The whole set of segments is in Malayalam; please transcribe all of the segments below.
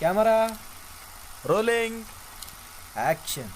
ക്യാമറ. റോളിംഗ്. ആക്ഷൻ.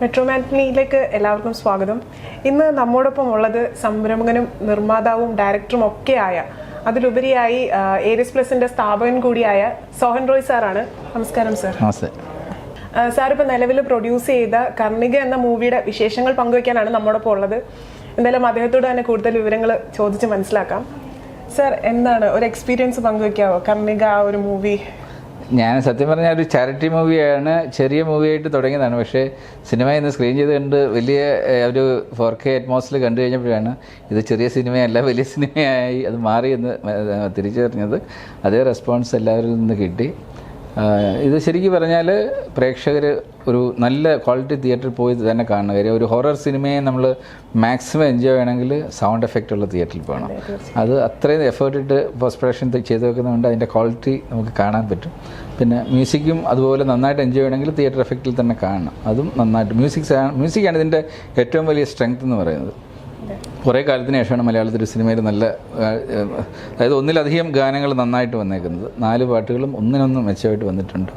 മെട്രോമാറ്റിനിയിലേക്ക് എല്ലാവർക്കും സ്വാഗതം. ഇന്ന് നമ്മോടൊപ്പം ഉള്ളത് സംരംഭകനും നിർമ്മാതാവും ഡയറക്ടറും ഒക്കെയായ അതിലുപരിയായി ഏരിയസ് പ്ലസിന്റെ സ്ഥാപകൻ കൂടിയായ സോഹൻ റോയ് സാറാണ്. നമസ്കാരം സർ. നമസ്തേ. സാർ ഇപ്പോൾ നിലവിൽ പ്രൊഡ്യൂസ് ചെയ്ത കർണിക എന്ന മൂവിയുടെ വിശേഷങ്ങൾ പങ്കുവയ്ക്കാനാണ് നമ്മോടൊപ്പം ഉള്ളത്. എന്തായാലും അദ്ദേഹത്തോട് തന്നെ കൂടുതൽ വിവരങ്ങൾ ചോദിച്ച് മനസ്സിലാക്കാം. സർ എന്താണ്? ഒരു എക്സ്പീരിയൻസ് പങ്കുവെക്കാവോ? കർണിക ആ ഒരു മൂവി ഞാൻ സത്യം പറഞ്ഞാൽ ഒരു ചാരിറ്റി മൂവിയാണ് ചെറിയ മൂവിയായിട്ട് തുടങ്ങിയതാണ്. പക്ഷേ സിനിമ ഇന്ന് സ്ക്രീൻ ചെയ്ത് കണ്ട് വലിയ ഒരു ഫോർ കെ അറ്റ്മോസ്ഫിയർ കണ്ടു കഴിഞ്ഞപ്പോഴാണ് ഇത് ചെറിയ സിനിമയല്ല വലിയ സിനിമയായി അത് മാറി എന്ന് തിരിച്ചറിഞ്ഞത്. അതേ റെസ്പോൺസ് എല്ലാവരിൽ നിന്ന് കിട്ടി. ഇത് ശരിക്കും പറഞ്ഞാൽ പ്രേക്ഷകർ ഒരു നല്ല ക്വാളിറ്റി തിയേറ്ററിൽ പോയി തന്നെ കാണുന്ന കാര്യം. ഒരു ഹൊറർ സിനിമയെ നമ്മൾ മാക്സിമം എൻജോയ് ചെയ്യണമെങ്കിൽ സൗണ്ട് എഫക്റ്റ് ഉള്ള തിയേറ്ററിൽ പോകണം. അത് അത്രയും എഫേർട്ട് ഇട്ട് പോസ്റ്റ് പ്രൊഡക്ഷൻ ചെയ്ത് വെക്കുന്നതുകൊണ്ട് അതിന്റെ ക്വാളിറ്റി നമുക്ക് കാണാൻ പറ്റും. പിന്നെ മ്യൂസിക്കും അതുപോലെ നന്നായിട്ട് എൻജോയ് ചെയ്യണമെങ്കിൽ തിയേറ്റർ എഫക്റ്റിൽ തന്നെ കാണണം. അതും നന്നായിട്ട്. മ്യൂസിക് മ്യൂസിക്കാണ് ഇതിന്റെ ഏറ്റവും വലിയ സ്ട്രെങ്ത് എന്ന് പറയുന്നത്. കുറേ കാലത്തിന് ശേഷമാണ് മലയാളത്തിൽ സിനിമയിൽ നല്ല അതായത് ഒന്നിലധികം ഗാനങ്ങൾ നന്നായിട്ട് വന്നേക്കുന്നത്. നാല് പാട്ടുകളും ഒന്നിനൊന്നും മെച്ചമായിട്ട് വന്നിട്ടുണ്ട്.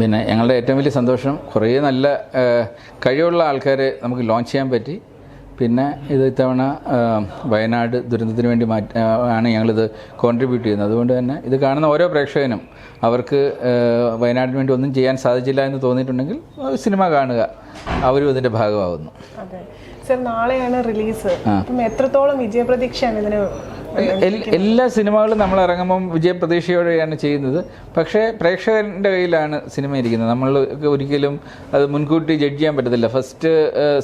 പിന്നെ ഞങ്ങളുടെ ഏറ്റവും വലിയ സന്തോഷം കുറേ നല്ല കഴിവുള്ള ആൾക്കാരെ നമുക്ക് ലോഞ്ച് ചെയ്യാൻ പറ്റി. പിന്നെ ഇത് ഇത്തവണ വയനാട് ദുരന്തത്തിന് വേണ്ടി മാറ്റ ആണ് ഞങ്ങളിത് കോൺട്രിബ്യൂട്ട് ചെയ്യുന്നത്. അതുകൊണ്ട് തന്നെ ഇത് കാണുന്ന ഓരോ പ്രേക്ഷകനും അവർക്ക് വയനാടിന് വേണ്ടി ഒന്നും ചെയ്യാൻ സാധിച്ചില്ല എന്ന് തോന്നിയിട്ടുണ്ടെങ്കിൽ സിനിമ കാണുക അവരും ഇതിന്റെ ഭാഗമാകുന്നു സർ നാളെയാണ് റിലീസ്. അപ്പം എത്രത്തോളം വിജയപ്രതീക്ഷയാണ് ഇതിന് എല്ലാ സിനിമകളും നമ്മൾ ഇറങ്ങുമ്പം വിജയപ്രതീക്ഷയോടെയാണ് ചെയ്യുന്നത്. പക്ഷേ പ്രേക്ഷകന്റെ കയ്യിലാണ് സിനിമ ഇരിക്കുന്നത്. നമ്മൾ ഒരിക്കലും അത് മുൻകൂട്ടി ജഡ്ജ് ചെയ്യാൻ പറ്റത്തില്ല. ഫസ്റ്റ്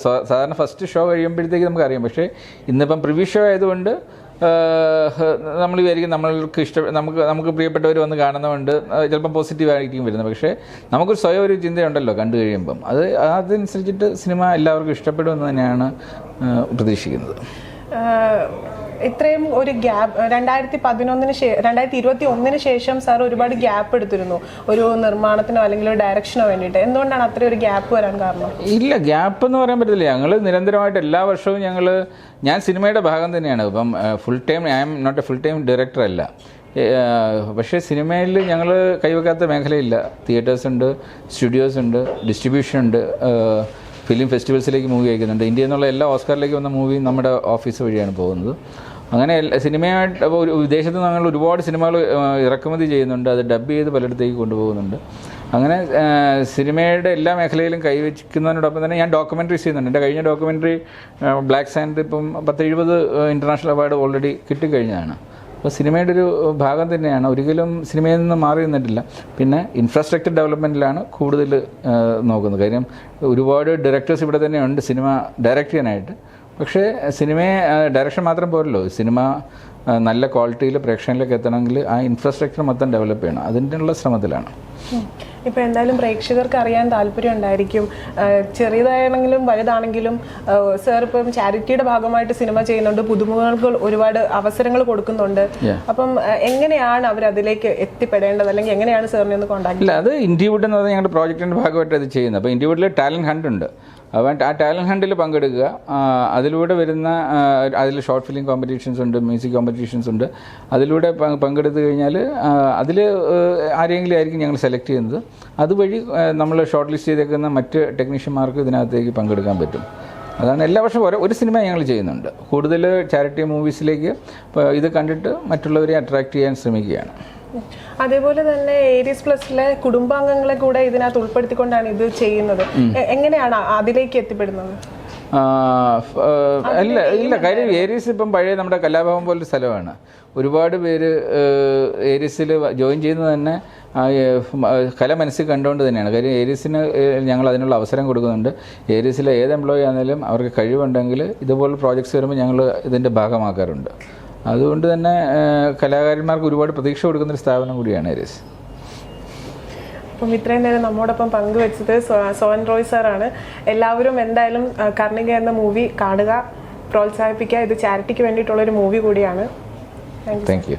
സാധാരണ ഫസ്റ്റ് ഷോ കഴിയുമ്പോഴത്തേക്ക് നമുക്കറിയാം. പക്ഷേ ഇന്നിപ്പം പ്രിവ്യൂ ഷോ ആയതുകൊണ്ട് നമ്മൾ വിചാരിക്കും നമ്മൾക്ക് ഇഷ്ട നമുക്ക് നമുക്ക് പ്രിയപ്പെട്ടവർ വന്ന് കാണുന്നതുകൊണ്ട് ചിലപ്പം പോസിറ്റീവ് ആയിരിക്കും വരുന്നത്. പക്ഷേ നമുക്കൊരു സ്വയം ഒരു ചിന്തയുണ്ടല്ലോ കണ്ടു കഴിയുമ്പം. അത് അതനുസരിച്ചിട്ട് സിനിമ എല്ലാവർക്കും ഇഷ്ടപ്പെടുമെന്ന് തന്നെയാണ് പ്രതീക്ഷിക്കുന്നത്. ഇത്രയും ഒരു ഗ്യാപ്പ് രണ്ടായിരത്തി പതിനൊന്നിന് ശേഷം രണ്ടായിരത്തി ഇരുപത്തി ഒന്നിന് ശേഷം സാർ ഒരുപാട് ഗ്യാപ്പ് എടുത്തിരുന്നു. ഒരു നിർമ്മാണത്തിനോ അല്ലെങ്കിൽ ഒരു ഡയറക്ഷനോ വേണ്ടിയിട്ട്. എന്തുകൊണ്ടാണ് അത്രയും ഒരു ഗ്യാപ്പ് വരാൻ കാരണം? ഇല്ല ഗ്യാപ്പ് എന്ന് പറയാൻ പറ്റില്ല ഞങ്ങൾ നിരന്തരമായിട്ട് എല്ലാ വർഷവും ഞങ്ങൾ ഞാൻ സിനിമയുടെ ഭാഗം തന്നെയാണ്. ഇപ്പം full time I am not a full time director അല്ല. പക്ഷേ സിനിമയിൽ ഞങ്ങൾ കൈവെക്കാത്ത മേഖലയില്ല. തിയേറ്റേഴ്സ് ഉണ്ട് സ്റ്റുഡിയോസ് ഉണ്ട് ഡിസ്ട്രിബ്യൂഷൻ ഉണ്ട്. ഫിലിം ഫെസ്റ്റിവൽസിലേക്ക് മൂവി അയക്കുന്നുണ്ട്. ഇന്ത്യയിൽ നിന്നുള്ള എല്ലാ ഓസ്കാറിലേക്ക് വന്ന മൂവി നമ്മുടെ ഓഫീസ് വഴിയാണ് പോകുന്നത്. അങ്ങനെ സിനിമയായിട്ട് ഒരു വിദേശത്ത് നിന്ന് ഞങ്ങൾ ഒരുപാട് സിനിമകൾ ഇറക്കുമതി ചെയ്യുന്നുണ്ട്. അത് ഡബ് ചെയ്ത് പലയിടത്തേക്ക് കൊണ്ടുപോകുന്നുണ്ട്. അങ്ങനെ സിനിമയുടെ എല്ലാ മേഖലയിലും കൈവച്ചിക്കുന്നതിനോടൊപ്പം തന്നെ ഞാൻ ഡോക്യുമെന്ററീസ് ചെയ്യുന്നുണ്ട്. എന്റെ കഴിഞ്ഞ ഡോക്യുമെന്ററി ബ്ലാക്ക് സാൻഡ് ഇപ്പം പത്ത് എഴുപത് ഇന്റർനാഷണൽ അവാർഡ് ഓൾറെഡി കിട്ടിക്കഴിഞ്ഞതാണ്. അപ്പോൾ സിനിമയുടെ ഒരു ഭാഗം തന്നെയാണ്. ഒരിക്കലും സിനിമയിൽ നിന്ന് മാറി നിന്നിട്ടില്ല. പിന്നെ ഇൻഫ്രാസ്ട്രക്ചർ ഡെവലപ്മെന്റിലാണ് കൂടുതൽ നോക്കുന്നത്. കാര്യം ഒരുപാട് ഡയറക്ടേഴ്സ് ഇവിടെ തന്നെയുണ്ട് സിനിമ ഡയറക്റ്റ് ചെയ്യാനായിട്ട്. പക്ഷേ സിനിമയെ ഡയറക്ഷൻ മാത്രം പോരല്ലോ. സിനിമ നല്ല ക്വാളിറ്റിയിൽ പ്രേക്ഷകരിലേക്ക് എത്തണമെങ്കിൽ ആ ഇൻഫ്രാസ്ട്രക്ചർ മൊത്തം ഡെവലപ്പ് ചെയ്യണം. അതിന്റെ ഉള്ള ശ്രമത്തിലാണ്. ഇപ്പൊ എന്തായാലും പ്രേക്ഷകർക്ക് അറിയാൻ താല്പര്യം ഉണ്ടായിരിക്കും. ചെറിയതാണെങ്കിലും വലുതാണെങ്കിലും സാർ ഇപ്പം ചാരിറ്റിയുടെ ഭാഗമായിട്ട് സിനിമ ചെയ്യുന്നുണ്ട്. പുതുമുഖങ്ങൾക്ക് ഒരുപാട് അവസരങ്ങൾ കൊടുക്കുന്നുണ്ട്. അപ്പം എങ്ങനെയാണ് അവർ അതിലേക്ക് എത്തിപ്പെടേണ്ടത്? അല്ലെങ്കിൽ എങ്ങനെയാണ് സാറിനെ ഒന്ന് കോണ്ടാക്ട് ഇല്ല അത് ഇൻഡിവുഡ് എന്ന് പറഞ്ഞാൽ ഞങ്ങളുടെ പ്രോജക്റ്റിന്റെ ഭാഗമായിട്ട് അത് ചെയ്യുന്നത്. അപ്പോൾ ഇൻഡിവുഡിൽ ടാലന്റ് ഹണ്ട് ഉണ്ട്. അവൻ ആ ടാലന്റ് ഹണ്ടിൽ പങ്കെടുക്കുക. അതിലൂടെ വരുന്ന അതിൽ ഷോർട്ട് ഫിലിം കോമ്പറ്റീഷൻസ് ഉണ്ട് മ്യൂസിക് കോമ്പറ്റീഷൻസ് ഉണ്ട്. അതിലൂടെ പങ്കെടുത്തു കഴിഞ്ഞാൽ അതിൽ ആരെങ്കിലും ആയിരിക്കും ഞങ്ങൾ സെലക്ട് ചെയ്യുന്നത്. അതുവഴി നമ്മൾ ഷോർട്ട് ലിസ്റ്റ് ചെയ്തേക്കുന്ന മറ്റ് ടെക്നീഷ്യന്മാർക്ക് ഇതിനകത്തേക്ക് പങ്കെടുക്കാൻ പറ്റും. അതാണ് എല്ലാ വർഷവും ഓരോ ഒരു സിനിമ ഞങ്ങൾ ചെയ്യുന്നുണ്ട്. കൂടുതൽ ചാരിറ്റി മൂവീസിലേക്ക് ഇത് കണ്ടിട്ട് മറ്റുള്ളവരെ അട്രാക്റ്റ് ചെയ്യാൻ ശ്രമിക്കുകയാണ്. അതേപോലെ തന്നെ ഏരിയസ് പ്ലസിലെ കുടുംബാംഗങ്ങളെ കൂടെ ഇതിനകത്ത് ഉൾപ്പെടുത്തിക്കൊണ്ടാണ് ഇത് ചെയ്യുന്നത്. എങ്ങനെയാണ് അതിലേക്ക് എത്തിപ്പെടുന്നത്? അല്ല ഇല്ല കാര്യം ഏരീസ് ഇപ്പം പഴയ നമ്മുടെ കലാഭവൻ പോലൊരു സ്ഥലമാണ്. ഒരുപാട് പേര് ഏരീസിൽ ജോയിൻ ചെയ്യുന്നത് തന്നെ കല മനസ്സിൽ കണ്ടുകൊണ്ട് തന്നെയാണ്. കാര്യം ഏരീസിന് ഞങ്ങൾ അതിനുള്ള അവസരം കൊടുക്കുന്നുണ്ട്. ഏരീസിലെ ഏത് എംപ്ലോയി ആണെങ്കിലും അവർക്ക് കഴിവുണ്ടെങ്കിൽ ഇതുപോലെ പ്രോജക്ട്സ് വരുമ്പോൾ ഞങ്ങൾ ഇതിന്റെ ഭാഗമാക്കാറുണ്ട്. അതുകൊണ്ട് തന്നെ കലാകാരന്മാർക്ക് ഒരുപാട് പ്രതീക്ഷ കൊടുക്കുന്ന ഒരു സ്ഥാപനം കൂടിയാണ് ഏരീസ് അപ്പം ഇത്രയും നേരം നമ്മോടൊപ്പം പങ്കുവെച്ചത് സോൻ റോയ് സാറാണ്. എല്ലാവരും എന്തായാലും കർണിക എന്ന മൂവി കാണുക പ്രോത്സാഹിപ്പിക്കുക. ഇത് ചാരിറ്റിക്ക് വേണ്ടിയിട്ടുള്ള ഒരു മൂവി കൂടിയാണ്. Thank you.